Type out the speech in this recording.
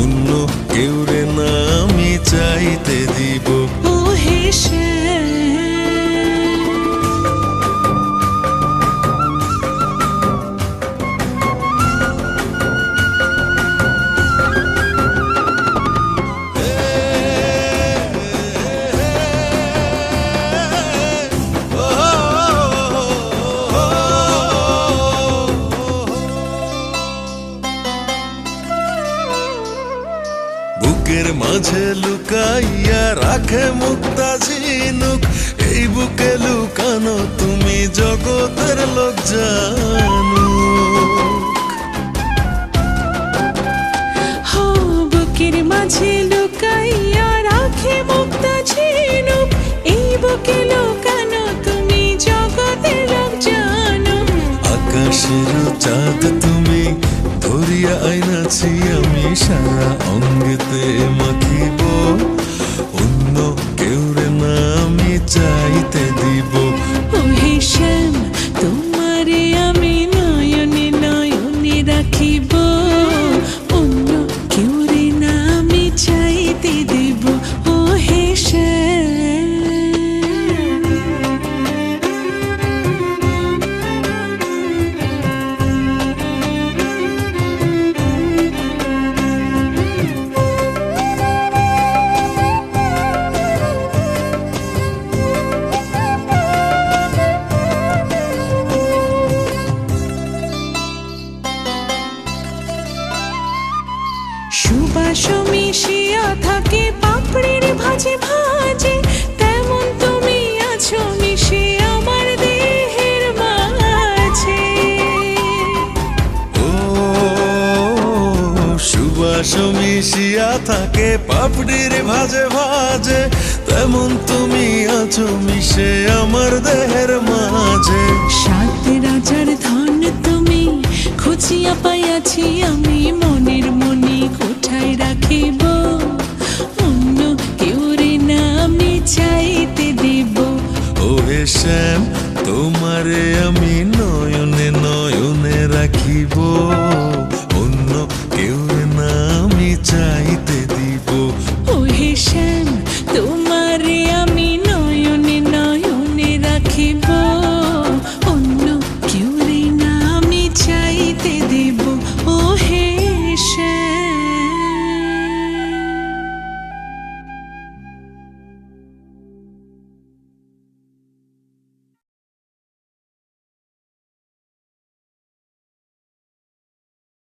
অন্য কেউ রে না আমি চাইতে দিব। ও শ্যাম বুকের মাঝে লুকাইয়া রাখে মুক্তা ঝিনুক এই বুকে লুকানো তুমি জগতের লোক আকাশের চাঁদ তুমি ধরিয়া আইনাছি আমি সারা অঙ্গেতে মাখিব। সুবাস মিশিয়া থাকে পাপড়ির ভাজে ভাজে। তেমন তুমি আছো মিশে আমার দেহের মাঝে। ও সুবাস মিশিয়া থাকে পাপড়ির ভাজে ভাজে। তেমন তুমি আছো মিশে আমার দেহের মাঝে। সাত রাজার ধন তুমি খুঁজিয়া পাইয়াছি আমি মনে। শ্যাম তোমারে আমি নয়নে নয়নে রাখিব।